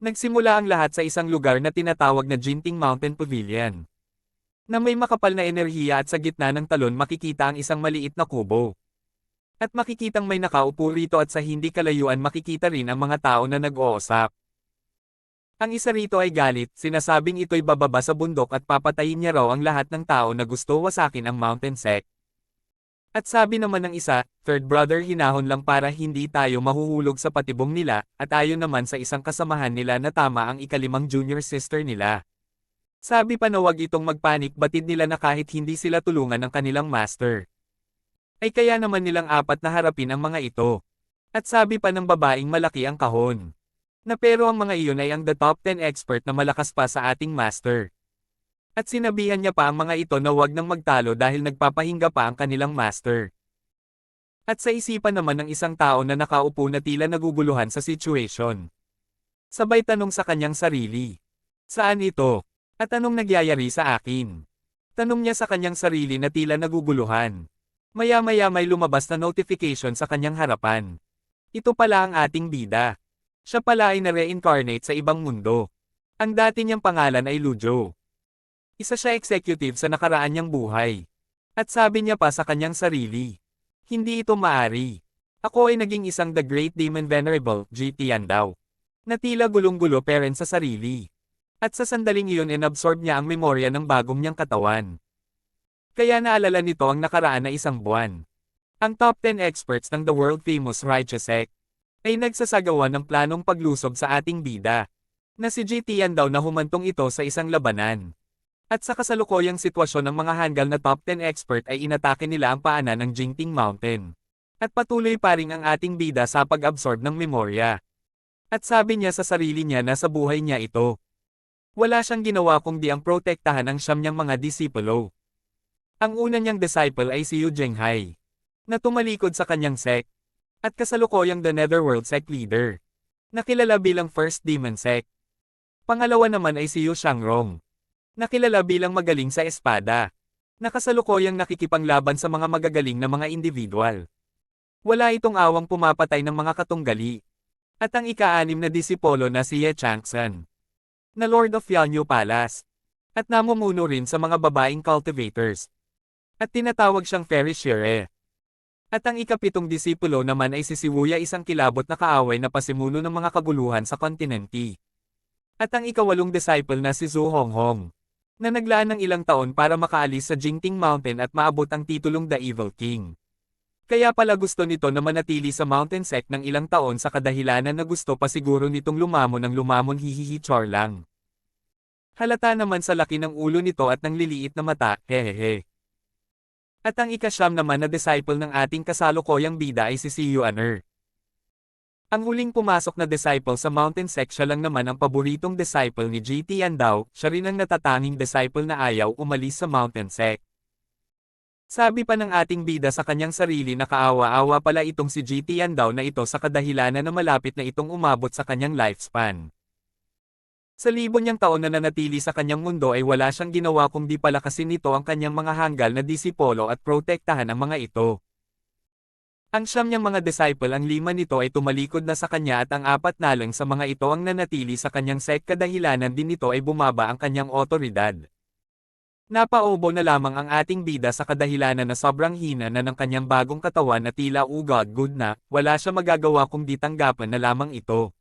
Nagsimula ang lahat sa isang lugar na tinatawag na Jinting Mountain Pavilion. Na may makapal na enerhiya at sa gitna ng talon makikita ang isang maliit na kubo. At makikitang may nakaupo rito at sa hindi kalayuan makikita rin ang mga tao na nag-uusap. Ang isa rito ay galit, sinasabing ito'y bababa sa bundok at papatayin niya raw ang lahat ng tao na gusto wasakin ang mountain sect. At sabi naman ng isa, third brother hinahon lang para hindi tayo mahuhulog sa patibong nila, at ayon naman sa isang kasamahan nila na tama ang ikalimang junior sister nila. Sabi pa na wag itong magpanik batid nila na kahit hindi sila tulungan ng kanilang master. Ay kaya naman nilang apat na harapin ang mga ito. At sabi pa ng babaeng malaki ang kahon. Na pero ang mga iyon ay ang the top 10 expert na malakas pa sa ating master. At sinabihan niya pa ang mga ito na wag nang magtalo dahil nagpapahinga pa ang kanilang master. At sa isipan naman ng isang tao na nakaupo na tila naguguluhan sa situation. Sabay tanong sa kanyang sarili. Saan ito? At anong nagyayari sa akin? Tanong niya sa kanyang sarili na tila naguguluhan. Maya-maya may lumabas na notification sa kanyang harapan. Ito pala ang ating bida. Siya pala ay na-reincarnate sa ibang mundo. Ang dati niyang pangalan ay Lujo. Isa siya executive sa nakaraan niyang buhay. At sabi niya pa sa kanyang sarili. Hindi ito maari. Ako ay naging isang The Great Demon Venerable, GT yan daw. Na tila gulong-gulo parent sa sarili. At sa sandaling iyon inabsorb niya ang memorya ng bagong niyang katawan. Kaya naalala nito ang nakaraan na isang buwan. Ang top 10 experts ng the world-famous Righteous Sect ay nagsasagawa ng planong paglusob sa ating bida. Na si GT yan daw na humantong ito sa isang labanan. At sa kasalukuyang sitwasyon ng mga hanggal na top 10 expert ay inatake nila ang paanan ng Jingting Mountain. At patuloy pa rin ang ating bida sa pag-absorb ng memorya. At sabi niya sa sarili niya na sa buhay niya ito. Wala siyang ginawa kundi ang protektahan ang siyam niyang mga disipulo. Ang una niyang disciple ay si Yu Zhenghai. Na tumalikod sa kanyang sect. At kasalukuyang the Netherworld sect leader. Nakilala bilang First Demon Sect. Pangalawa naman ay si Yu Shangrong. Nakilala bilang magaling sa espada. Nakasalukuyang nakikipanglaban sa mga magagaling na mga individual. Wala itong awang pumapatay ng mga katunggali. At ang ika-anim na disipolo na si Ye Changsan. Na Lord of Yanyu Palace. At namumuno rin sa mga babaeng cultivators. At tinatawag siyang Fairy Shire. At ang ikapitong disipulo naman ay si Siwuya isang kilabot na kaaway na pasimuno ng mga kaguluhan sa kontinente. At ang ikawalong disciple na si Zhu Honghong na naglaan ng ilang taon para makaalis sa Jingting Mountain at maabot ang titulong The Evil King. Kaya pala gusto nito na manatili sa mountain sect ng ilang taon sa kadahilanan na gusto pa siguro nitong lumamon ng lumamon hihihi chor lang. Halata naman sa laki ng ulo nito at ng liliit na mata, hehehe. At ang ikasyam naman na disciple ng ating kasalukuyang bida ay si Siyu Aner. Ang huling pumasok na disciple sa mountain sect siya lang naman ang paboritong disciple ni GT Yandao, siya rin ang natatanging disciple na ayaw umalis sa mountain sect. Sabi pa ng ating bida sa kanyang sarili na kaawa-awa pala itong si GT Yandao na ito sa kadahilanan na malapit na itong umabot sa kanyang lifespan. Sa libo niyang taon na nanatili sa kanyang mundo ay wala siyang ginawa kung di palakasin nito ang kanyang mga hanggal na disipolo at protektahan ang mga ito. Ang siyam niyang mga disciple ang lima nito ay tumalikod na sa kanya at ang apat na lang sa mga ito ang nanatili sa kanyang sect kadahilanan din nito ay bumaba ang kanyang otoridad. Napaubo na lamang ang ating bida sa kadahilanan na sobrang hina na ng kanyang bagong katawan na tila ugod good na, wala siya magagawa kung di tanggapan na lamang ito.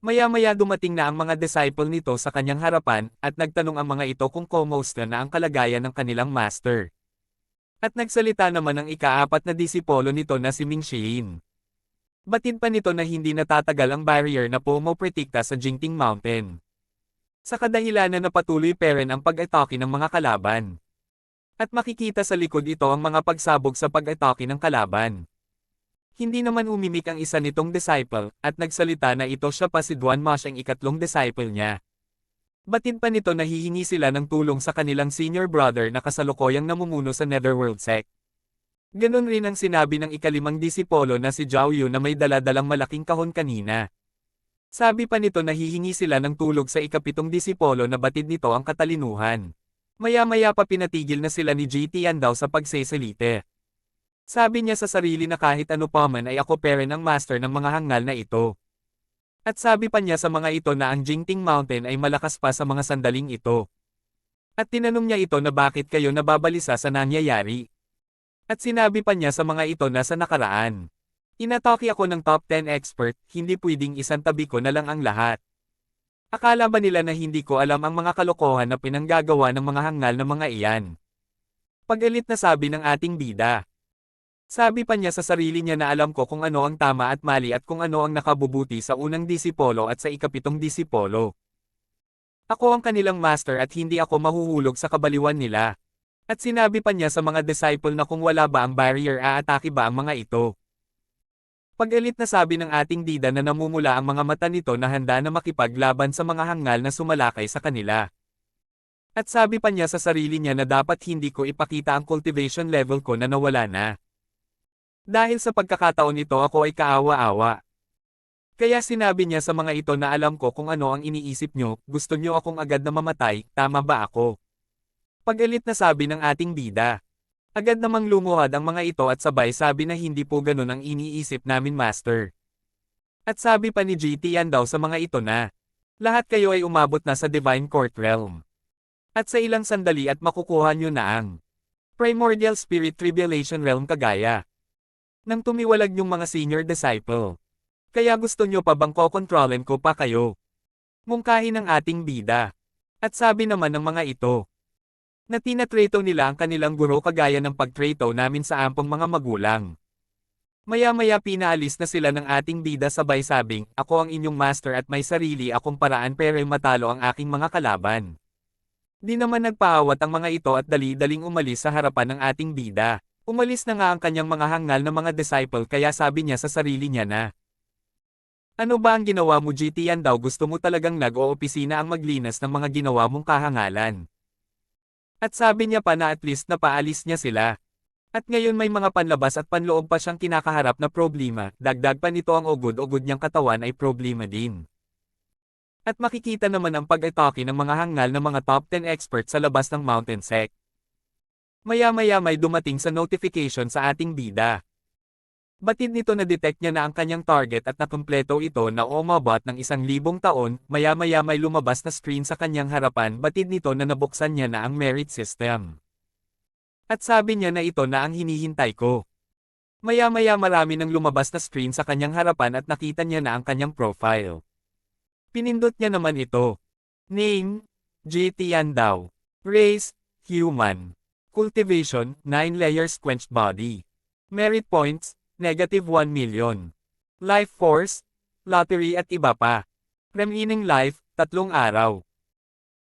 Maya-maya dumating na ang mga disciple nito sa kanyang harapan, at nagtanong ang mga ito kung kumusta na ang kalagayan ng kanilang master. At nagsalita naman ang ikaapat na disipolo nito na si Ming Xiin. Batid pa nito na hindi natatagal ang barrier na pumoprotekta sa Jingting Mountain. Sa kadahilanan na patuloy pa rin ang pag-atake ng mga kalaban. At makikita sa likod ito ang mga pagsabog sa pag-atake ng kalaban. Hindi naman umimik ang isa nitong disciple, at nagsalita na ito siya pa si Duan Mosh ang ikatlong disciple niya. Batid pa nito na hihingi sila ng tulong sa kanilang senior brother na kasalukuyang namumuno sa Netherworld sect. Ganon rin ang sinabi ng ikalimang disipolo na si Zhao Yu na may daladalang malaking kahon kanina. Sabi pa nito na hihingi sila ng tulog sa ikapitong disipolo na batid nito ang katalinuhan. Maya-maya pa pinatigil na sila ni GT daw sa pagsesalite. Sabi niya sa sarili na kahit ano pa man ay ako pere ng master ng mga hangal na ito. At sabi pa niya sa mga ito na ang Jingting Mountain ay malakas pa sa mga sandaling ito. At tinanong niya ito na bakit kayo nababalisa sa nangyayari. At sinabi pa niya sa mga ito na sa nakaraan. Inatake ako ng top 10 expert, hindi pwedeng isang tabi ko na lang ang lahat. Akala ba nila na hindi ko alam ang mga kalokohan na pinanggagawa ng mga hangal na mga iyan? Pagalit na sabi ng ating bida. Sabi pa niya sa sarili niya na alam ko kung ano ang tama at mali at kung ano ang nakabubuti sa unang disipolo at sa ikapitong disipolo. Ako ang kanilang master at hindi ako mahuhulog sa kabaliwan nila. At sinabi pa niya sa mga disciple na kung wala ba ang barrier aatake ba ang mga ito. Pagalit na sabi ng ating dida na namumula ang mga mata nito na handa na makipaglaban sa mga hangal na sumalakay sa kanila. At sabi pa niya sa sarili niya na dapat hindi ko ipakita ang cultivation level ko na nawala na. Dahil sa pagkakataon ito ako ay kaawa-awa. Kaya sinabi niya sa mga ito na alam ko kung ano ang iniisip nyo, gusto nyo akong agad na mamatay, tama ba ako? Pagalit na sabi ng ating bida. Agad namang lumuhad ang mga ito at sabay sabi na hindi po ganun ang iniisip namin master. At sabi pa ni GT yan daw sa mga ito na, lahat kayo ay umabot na sa Divine Court Realm. At sa ilang sandali at makukuha nyo na ang Primordial Spirit Tribulation Realm kagaya nang tumiwalag yung mga senior disciple. Kaya gusto nyo pa bang kokontrolin ko pa kayo? Mungkahin ng ating bida. At sabi naman ng mga ito, na tinatreto nila ang kanilang guro kagaya ng pagtreto namin sa ampong mga magulang. Maya-maya pinaalis na sila ng ating bida sabay sabing, ako ang inyong master at may sarili akong paraan pero matalo ang aking mga kalaban. Di naman nagpaawat ang mga ito at dali-daling umalis sa harapan ng ating bida. Umalis na nga ang kanyang mga hangal na mga disciple kaya sabi niya sa sarili niya na, Ano ba ang ginawa mo GT yan daw gusto mo talagang nag-oopisina ang maglinas ng mga ginawa mong kahangalan. At sabi niya pa na at least na paalis niya sila. At ngayon may mga panlabas at panloob pa siyang kinakaharap na problema, dagdag pa nito ang ugod-ugod niyang katawan ay problema din. At makikita naman ang pag-atake ng mga hangal na mga top 10 experts sa labas ng Mountain Sect. Maya-maya may dumating sa notification sa ating bida. Batid nito na detect niya na ang kanyang target at nakumpleto ito na umabot ng isang libong taon, maya-maya may lumabas na screen sa kanyang harapan batid nito na nabuksan niya na ang merit system. At sabi niya na ito na ang hinihintay ko. Maya-maya marami nang lumabas na screen sa kanyang harapan at nakita niya na ang kanyang profile. Pinindot niya naman ito. Name, JT yan daw. Race, human. Cultivation, 9 layers quenched body. Merit points, negative 1 million. Life force, lottery at iba pa. Remaining life, tatlong araw.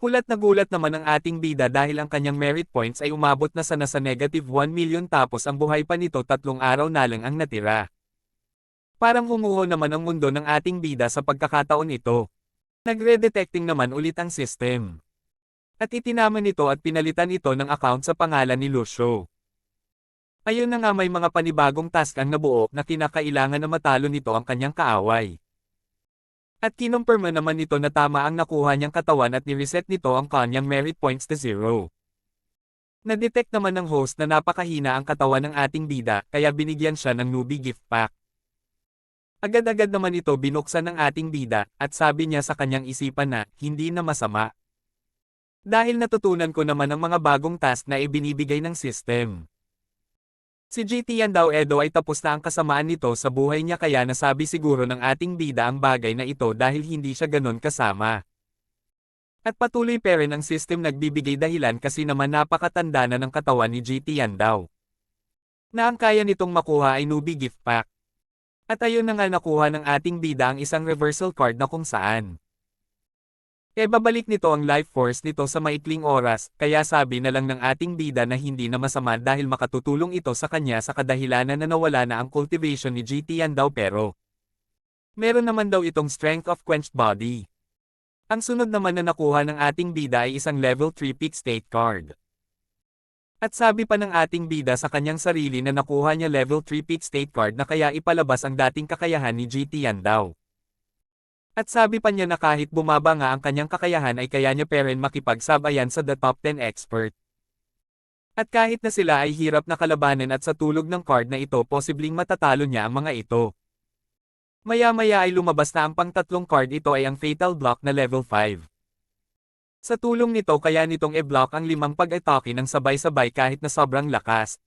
Kulat na gulat naman ang ating bida dahil ang kanyang merit points ay umabot na sana sa negative 1 million tapos ang buhay pa nito tatlong araw na lang ang natira. Parang humuho naman ang mundo ng ating bida sa pagkakataon ito. Nagre-detecting naman ulit ang system. At itinaman ito at pinalitan ito ng account sa pangalan ni Lucio. Ayun na nga may mga panibagong task ang nabuo na kinakailangan na matalo nito ang kanyang kaaway. At kinumpirma naman nito na tama ang nakuha niyang katawan at nireset nito ang kanyang merit points to zero. Na-detect naman ng host na napakahina ang katawan ng ating bida kaya binigyan siya ng newbie gift pack. Agad-agad naman ito binuksan ng ating bida at sabi niya sa kanyang isipan na hindi na masama. Dahil natutunan ko naman ang mga bagong task na ibinibigay ng system. Si GT yan daw Edo ay tapos na ang kasamaan nito sa buhay niya kaya nasabi siguro ng ating bida ang bagay na ito dahil hindi siya ganon kasama. At patuloy pa rin ang system nagbibigay dahilan kasi naman napakatanda na ng katawan ni GT yan daw. Na ang kaya nitong makuha ay newbie gift pack. At ayun na nga nakuha ng ating bida ang isang reversal card na kung saan. E babalik nito ang life force nito sa maikling oras, kaya sabi na lang ng ating bida na hindi na masama dahil makatutulong ito sa kanya sa kadahilanan na nawala na ang cultivation ni GT yan daw pero. Meron naman daw itong strength of quenched body. Ang sunod naman na nakuha ng ating bida ay isang level 3 peak state card. At sabi pa ng ating bida sa kanyang sarili na nakuha niya level 3 peak state card na kaya ipalabas ang dating kakayahan ni GT yan daw. At sabi pa niya na kahit bumaba nga ang kanyang kakayahan ay kaya niya pa rin makipagsabayan sa the top 10 expert. At kahit na sila ay hirap na kalabanan at sa tulog ng card na ito posibleng matatalo niya ang mga ito. Maya-maya ay lumabas na ang pangtatlong card ito ay ang Fatal Block na level 5. Sa tulong nito kaya nitong e-block ang limang pag-atake ng sabay-sabay kahit na sobrang lakas.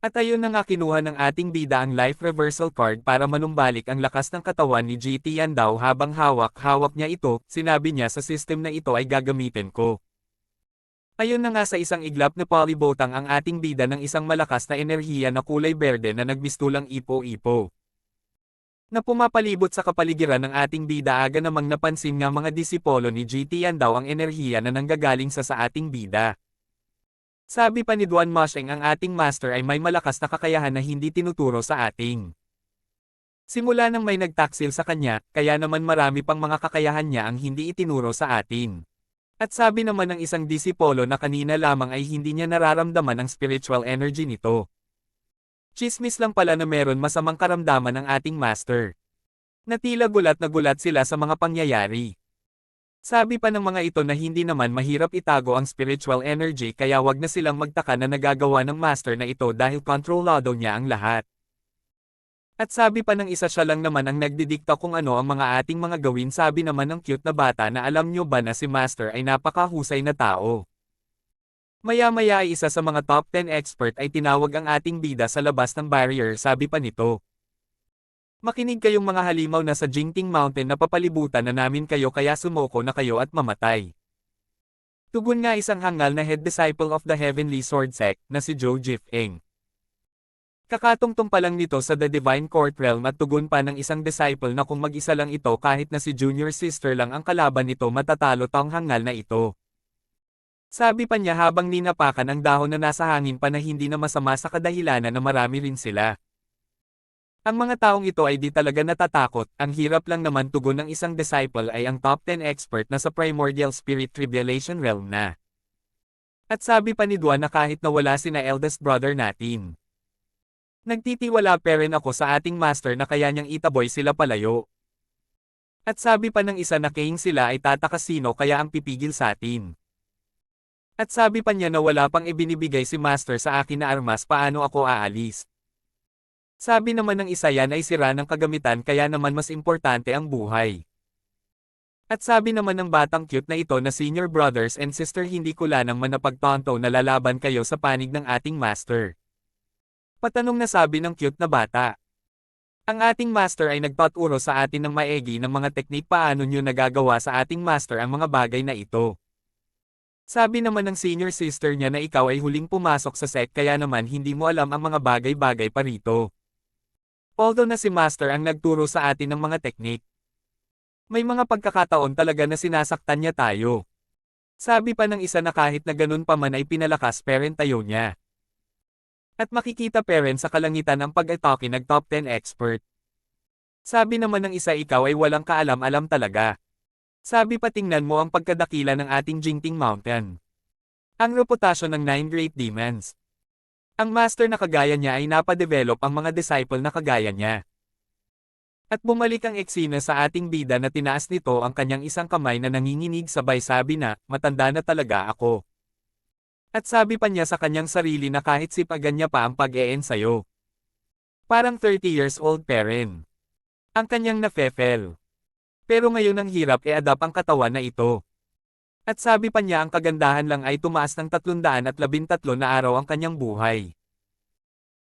At ayun na nga kinuha ng ating bida ang Life Reversal card para manumbalik ang lakas ng katawan ni GT yan daw habang hawak-hawak niya ito, sinabi niya sa system na ito ay gagamitin ko. Ayun na nga sa isang iglap na polybotang ang ating bida ng isang malakas na enerhiya na kulay berde na nagmistulang ipo-ipo na pumapalibot sa kapaligiran ng ating bida aga namang napansin nga mga disipolo ni GT yan daw ang enerhiya na nanggagaling sa sa ating bida. Sabi pa ni Duan Mosheng ang ating master ay may malakas na kakayahan na hindi tinuturo sa ating. Simula nang may nagtaksil sa kanya, kaya naman marami pang mga kakayahan niya ang hindi itinuro sa atin. At sabi naman ng isang disipolo na kanina lamang ay hindi niya nararamdaman ang spiritual energy nito. Chismis lang pala na meron masamang karamdaman ng ating master. Natila gulat na gulat sila sa mga pangyayari. Sabi pa ng mga ito na hindi naman mahirap itago ang spiritual energy kaya wag na silang magtaka na nagagawa ng master na ito dahil kontrolado niya ang lahat. At sabi pa ng isa siya lang naman ang nagdidikta kung ano ang mga ating mga gawin sabi naman ng cute na bata na alam nyo ba na si master ay napakahusay na tao. Maya-maya ay isa sa mga top 10 expert ay tinawag ang ating bida sa labas ng barrier sabi pa nito. Makinig kayong mga halimaw na sa Jingting Mountain na papalibutan na namin kayo kaya sumoko na kayo at mamatay. Tugon nga isang hangal na head disciple of the Heavenly Sword Sect na si Joe Jif Eng. Kakatungtong pa lang nito sa The Divine Court Realm at tugon pa ng isang disciple na kung mag-isa lang ito kahit na si junior sister lang ang kalaban nito matatalo tong hangal na ito. Sabi pa niya habang ninapakan ang dahon na nasa hangin pa na hindi na masama sa kadahilanan na marami rin sila. Ang mga taong ito ay di talaga natatakot, ang hirap lang naman tugon ng isang disciple ay ang top 10 expert na sa Primordial Spirit Tribulation Realm na. At sabi pa ni Duan na kahit na wala sina eldest brother natin. Nagtitiwala pa rin ako sa ating master na kaya niyang itaboy sila palayo. At sabi pa ng isa na kaying sila ay tatakasino kaya ang pipigil sa atin. At sabi pa niya na wala pang ibinibigay si Master sa akin na armas paano ako aalis. Sabi naman ng isa yan ay sira ng kagamitan kaya naman mas importante ang buhay. At sabi naman ng batang cute na ito na senior brothers and sister hindi ko lanang manapagtonto na lalaban kayo sa panig ng ating master. Patanong na sabi ng cute na bata. Ang ating master ay nagpaturo sa atin ng maegi ng mga teknik paano nyo nagagawa sa ating master ang mga bagay na ito. Sabi naman ng senior sister niya na ikaw ay huling pumasok sa sect kaya naman hindi mo alam ang mga bagay-bagay pa rito. Although na si Master ang nagturo sa atin ng mga teknik. May mga pagkakataon talaga na sinasaktan niya tayo. Sabi pa ng isa na kahit na ganun pa man ay pinalakas parent tayo niya. At makikita parent sa kalangitan ang pag-atake nag top 10 expert. Sabi naman ng isa ikaw ay walang kaalam-alam talaga. Sabi pa tingnan mo ang pagkadakila ng ating Jingting Mountain. Ang reputasyon ng Nine Great Demons. Ang master na kagaya niya ay napadevelop ang mga disciple na kagaya niya. At bumalik ang eksena sa ating bida na tinaas nito ang kanyang isang kamay na nanginginig sabay sabi na, matanda na talaga ako. At sabi pa niya sa kanyang sarili na kahit sipagan niya pa ang pag-e sa'yo. Parang 30 years old pa rin. Ang kanyang nafefel. Pero ngayon ang hirap e-adapt ang katawan na ito. At sabi pa niya ang kagandahan lang ay tumaas ng 313 na araw ang kanyang buhay.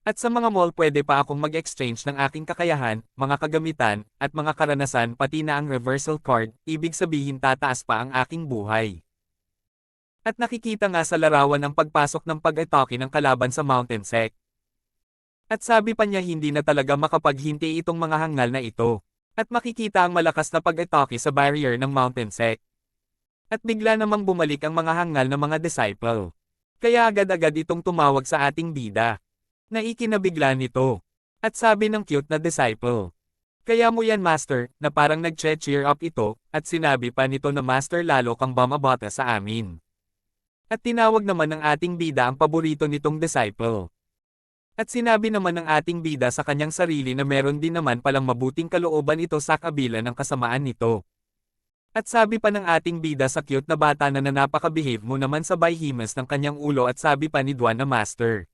At sa mga mall pwede pa akong mag-exchange ng aking kakayahan, mga kagamitan, at mga karanasan pati na ang reversal card, ibig sabihin tataas pa ang aking buhay. At nakikita nga sa larawan ng pagpasok ng pag-atake ng kalaban sa Mountain Sect. At sabi pa niya hindi na talaga makapaghinti itong mga hangal na ito. At makikita ang malakas na pag-atake sa barrier ng Mountain Sect. At bigla namang bumalik ang mga hangal na mga disciple. Kaya agad-agad itong tumawag sa ating bida. Naikinabigla nito. At sabi ng cute na disciple. Kaya mo yan master, na parang nag-cheer up ito, at sinabi pa nito na master lalo kang bumabata sa amin. At tinawag naman ng ating bida ang paborito nitong disciple. At sinabi naman ng ating bida sa kanyang sarili na meron din naman palang mabuting kalooban ito sa kabila ng kasamaan nito. At sabi pa ng ating bida sa cute na bata na nanapaka-behave mo naman sa himas ng kanyang ulo at sabi pa ni Duan na master.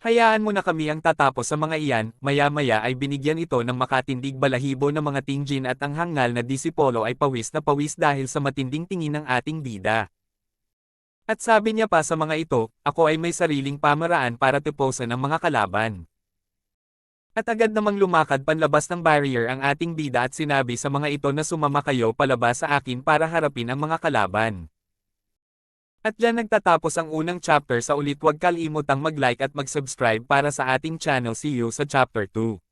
Hayaan mo na kami ang tatapos sa mga iyan, maya-maya ay binigyan ito ng makatindig balahibo ng mga tingjin at ang hangal na disipolo ay pawis na pawis dahil sa matinding tingin ng ating bida. At sabi niya pa sa mga ito, ako ay may sariling pamaraan para tuposan ang mga kalaban. At agad namang lumakad panlabas ng barrier ang ating bida at sinabi sa mga ito na sumama kayo palabas sa akin para harapin ang mga kalaban. At dyan nagtatapos ang unang chapter sa ulit huwag kalimutang mag-like at mag-subscribe para sa ating channel see you sa chapter 2.